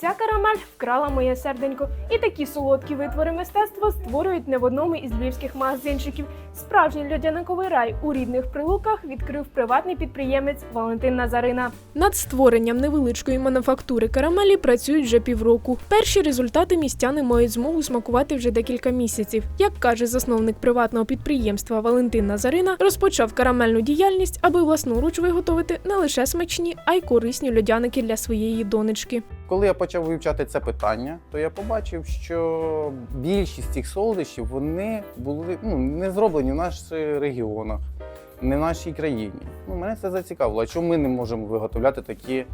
Ця карамель вкрала моє серденько, і такі солодкі витвори мистецтва створюють не в одному із львівських магазинчиків. Справжній льодяниковий рай у рідних прилуках відкрив приватний підприємець Валентин Назарина. Над створенням невеличкої мануфактури карамелі працюють вже півроку. Перші результати містяни мають змогу смакувати вже декілька місяців. Як каже засновник приватного підприємства Валентин Назарина, розпочав карамельну діяльність, аби власноруч виготовити не лише смачні, а й корисні льодяники для своєї донечки. Коли я почав вивчати це питання, то я побачив, що більшість цих солодощів вони були ну, не зроблені в наших регіонах, не в нашій країні. Ну, мене це зацікавило. А чому ми не можемо виготовляти такі,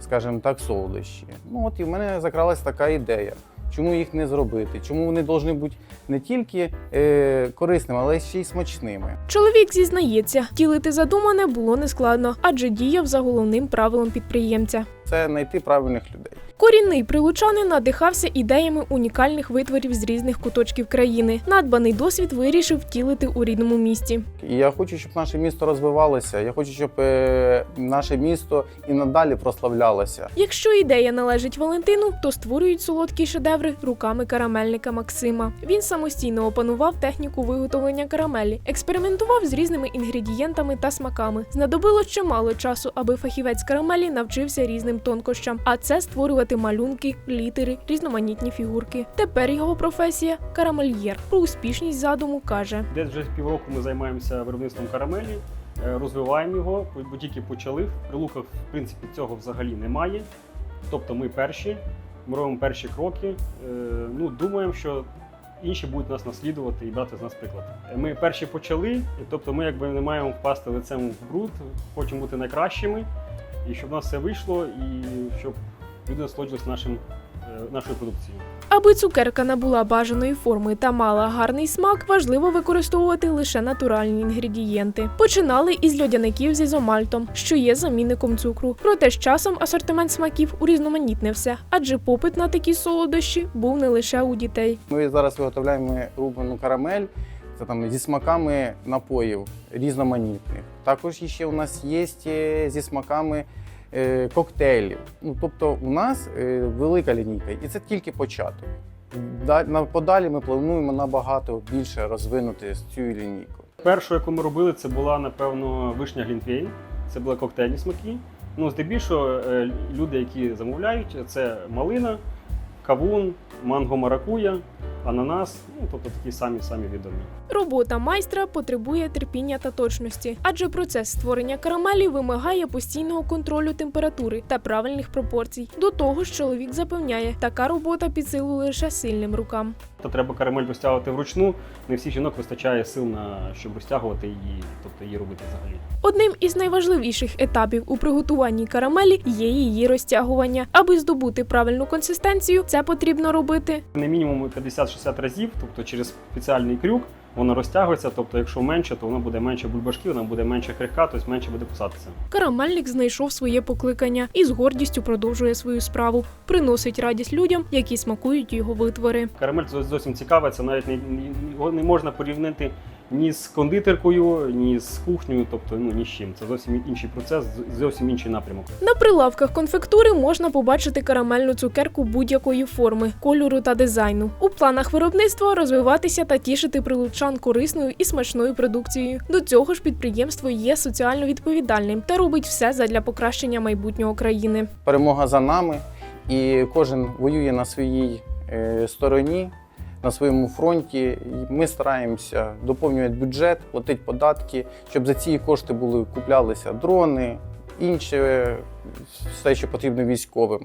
скажімо так, солодощі? Ну от і в мене закралась така ідея. Чому їх не зробити? Чому вони повинні бути не тільки е, корисними, але ще й смачними? Чоловік зізнається, тілити задумане було нескладно, адже діяв за головним правилом підприємця. Це знайти правильних людей. Корінний прилучанин надихався ідеями унікальних витворів з різних куточків країни. Надбаний досвід вирішив втілити у рідному місті. Я хочу, щоб наше місто розвивалося. Я хочу, щоб е, наше місто і надалі прославлялося. Якщо ідея належить Валентину, то створюють солодкі шедеври руками карамельника Максима. Він самостійно опанував техніку виготовлення карамелі, експериментував з різними інгредієнтами та смаками. Знадобилось чимало часу, аби фахівець карамелі навчився різним тонкощам, а це створювати малюнки, літери, різноманітні фігурки. Тепер його професія карамельєр. Про успішність задуму каже. Десь вже півроку ми займаємося виробництвом карамелі, е, розвиваємо його, бо тільки почали. В прилуках, в принципі, цього взагалі немає. Тобто ми перші, ми робимо перші кроки. Е, Ну, думаємо, що інші будуть нас наслідувати і брати з нас приклад. Е, Ми перші почали, тобто ми якби не маємо впасти лицем в бруд, хочемо бути найкращими, і щоб в нас все вийшло, і щоб люди насолоджувалися нашим, е, нашою продукцією. Аби цукерка набула бажаної форми та мала гарний смак, важливо використовувати лише натуральні інгредієнти. Починали із льодяників з ізомальтом, що є замінником цукру. Проте з часом асортимент смаків урізноманітнився, адже попит на такі солодощі був не лише у дітей. Ми зараз виготовляємо рубану карамель. Це там зі смаками напоїв різноманітних. Також ще у нас є е, зі смаками е, коктейлів. Ну, тобто у нас е, велика лінійка, і це тільки початок. Подалі ми плануємо набагато більше розвинути цю лінійку. Першу, яку ми робили, це була, напевно, вишня Глінтвейн. Це були коктейльні смаки. Ну, здебільшого, люди, які замовляють, це малина, кавун, манго маракуя, ананас, ну, тобто такі самі самі відомі. Робота майстра потребує терпіння та точності, адже процес створення карамелі вимагає постійного контролю температури та правильних пропорцій. До того ж, чоловік запевняє, така робота під силу лише сильним рукам. То треба карамель розтягувати вручну. Не всіх жінок вистачає сил на щоб розтягувати її, тобто її робити взагалі. Одним із найважливіших етапів у приготуванні карамелі є її розтягування. Аби здобути правильну консистенцію, це потрібно робити Не мінімум 50-60 разів, тобто через спеціальний крюк. Воно розтягується, тобто, якщо менше, то воно буде менше бульбашки, вона буде менше крихка, тобто менше буде кусатися. Карамельник знайшов своє покликання і з гордістю продовжує свою справу, приносить радість людям, які смакують його витвори. Карамель зовсім цікавиться, це навіть не, його не можна порівняти ні з кондитеркою, ні з кухнею, тобто ну ні з чим. Це зовсім інший процес, з- зовсім інший напрямок. На прилавках конфектури можна побачити карамельну цукерку будь-якої форми, кольору та дизайну. У планах виробництва розвиватися та тішити прилучан корисною і смачною продукцією. До цього ж підприємство є соціально відповідальним та робить все задля покращення майбутнього країни. Перемога за нами, і кожен воює на своїй е, стороні, на своєму фронті. Ми стараємося доповнювати бюджет, платити податки, щоб за ці кошти були куплялися дрони, інше все, що потрібно військовим.